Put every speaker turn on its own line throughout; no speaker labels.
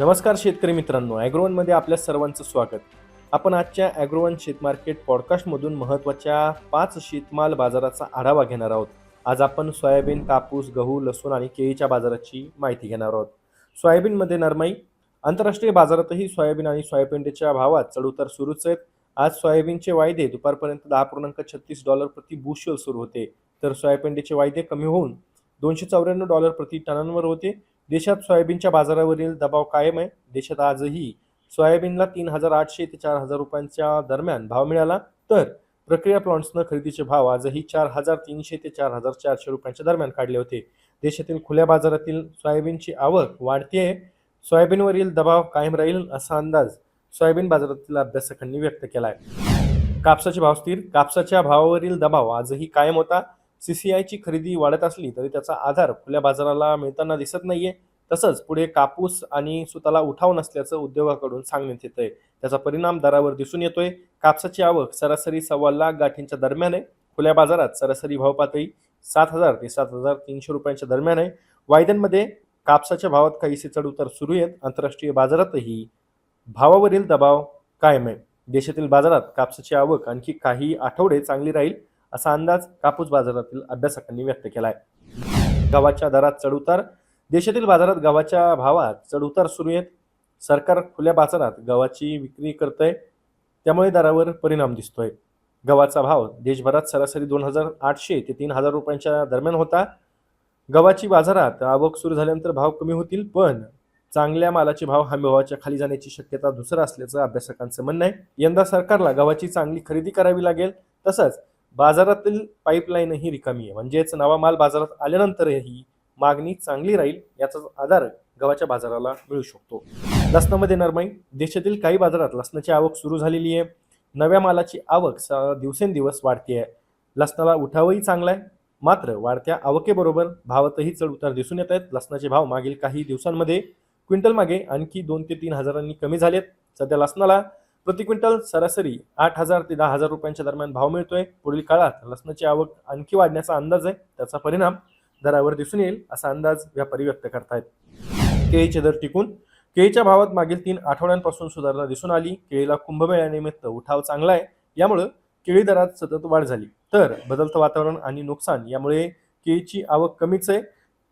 नमस्कार शेतकरी मित्रांनो ॲग्रोवनमध्ये आपल्या सर्वांचं स्वागत. आपण आजच्या ॲग्रोवन शेतमार्केट पॉडकास्टमधून महत्त्वाच्या पाच शेतमाल बाजाराचा आढावा घेणार आहोत. आज आपण सोयाबीन कापूस गहू लसूण आणि केळीच्या बाजाराची माहिती घेणार आहोत. सोयाबीनमध्ये नरमाई आंतरराष्ट्रीय बाजारातही सोयाबीन आणि सोयाबीनच्या भावात चढउतार सुरूच आहेत. आज सोयाबीनचे वायदे दुपारपर्यंत दहा पूर्णांक छत्तीस डॉलर प्रति बुशल सुरू होते. तर सोयाबीनचे वायदे कमी होऊन दोनशे चौऱ्याण्णव डॉलर प्रति टनांवर होते. देशात सोयाबीनच्या बाजारावरील दबाव कायम आहे. देशात आजही सोयाबीनला तीन हजार आठशे ते चार हजार रुपयांच्या दरम्यान भाव मिळाला. तर प्रक्रिया प्लॉन्ट्सनं खरेदीचे भाव आजही चार हजार तीनशे ते चार हजार चारशे रुपयांच्या दरम्यान काढले होते. देशातील खुल्या बाजारातील सोयाबीनची आवक वाढते आहे. सोयाबीनवरील दबाव कायम राहील असा अंदाज सोयाबीन बाजारातील अभ्यासकांनी व्यक्त केला आहे कापसाचे भाव स्थिर कापसाच्या भावावरील दबाव आजही कायम होता. सीसीआयची खरेदी वाढत असली तरी त्याचा आधार खुल्या बाजाराला मिळताना दिसत नाहीये. तसंच पुढे कापूस आणि सुताला उठाव नसल्याचं उद्योगाकडून सांगण्यात येतंय. त्याचा परिणाम दरावर दिसून येतोय. कापसाची आवक सरासरी सव्वा लाख गाठींच्या दरम्यान आहे. खुल्या बाजारात सरासरी भाव पातळी सात हजार ते सात हजार तीनशे रुपयांच्या दरम्यान आहे. वायद्यांमध्ये कापसाच्या भावात काहीसे चढउतार सुरू आहेत. आंतरराष्ट्रीय बाजारातही भावावरील दबाव कायम आहे. देशातील बाजारात कापसाची आवक आणखी काही आठवडे चांगली राहील. असा अंदाज कापूस बाजारातील अभ्यासकांनी व्यक्त केला आहे गव्हाच्या दरात चढउतार देशातील बाजारात गव्हाच्या भावात चढउतार सुरू आहेत. सरकार खुल्या बाजारात गव्हाची विक्री करतंय त्यामुळे दरावर परिणाम दिसतोय. गव्हाचा भाव देशभरात सरासरी दोन हजार आठशे ते तीन हजार रुपयांच्या दरम्यान होता. गव्हाची बाजारात आवक सुरू झाल्यानंतर भाव कमी होतील पण चांगल्या मालाचे भाव हमी भावाच्या खाली जाण्याची शक्यता दुसरं असल्याचं अभ्यासकांचं म्हणणं आहे. यंदा सरकारला गव्हाची चांगली खरेदी करावी लागेल तसंच बाजारातील पाईपलाईनही रिकामी आहे. म्हणजेच नवा माल बाजारात आल्यानंतरही मागणी चांगली राहील याचा आधार गव्हाच्या बाजाराला मिळू शकतो. लसणामध्ये नरमाई देशातील काही बाजारात लसणाची आवक सुरू झालेली आहे. नव्या मालाची आवक स- दिवसेंदिवस वाढते आहे. लसणाला उठावही चांगला आहे. मात्र वाढत्या आवकेबरोबर भावातही चढ उतार दिसून येत आहेत. लसणाचे भाव मागील काही दिवसांमध्ये क्विंटल मागे आणखी दोन ते तीन हजारांनी कमी झालेत. सध्या लसणाला प्रति क्विंटल सरासरी आठ हजार ते दहा हजार रुपयांच्या दरम्यान भाव मिळतोय. पुढील काळात लसणाची आवक आणखी वाढण्याचा अंदाज आहे. त्याचा परिणाम दरावर दिसून येईल असा अंदाज व्यापारी व्यक्त करतायत. केळीचे दर टिकून केळीच्या भावात मागील तीन आठवड्यांपासून सुधारणा दिसून आली. केळीला कुंभमेळ्यानिमित्त उठाव चांगला आहे. यामुळं केळी दरात सतत वाढ झाली. तर बदलतं वातावरण आणि नुकसान यामुळे केळीची आवक कमीच आहे.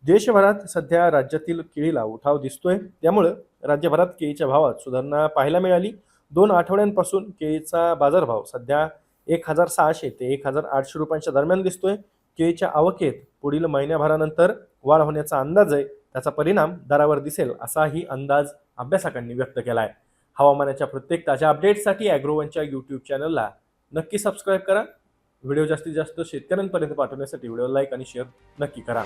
देशभरात सध्या राज्यातील केळीला उठाव दिसतोय. त्यामुळं राज्यभरात केळीच्या भावात सुधारणा पाहायला मिळाली. दोन आठवड्यांपासून केळीचा बाजारभाव सध्या एक हजार सहाशे ते एक हजार आठशे रुपयांच्या दरम्यान दिसतोय. केळीच्या आवकेत पुढील महिन्याभरानंतर वाढ होण्याचा अंदाज आहे. त्याचा परिणाम दरावर दिसेल असाही अंदाज अभ्यासकांनी व्यक्त केला आहे हवामानाच्या प्रत्येक ताज्या अपडेट्ससाठी ॲग्रोवनच्या यूट्यूब चॅनलला नक्की सबस्क्राईब करा. व्हिडिओ जास्तीत जास्त शेतकऱ्यांपर्यंत पाठवण्यासाठी व्हिडिओ लाईक आणि शेअर नक्की करा.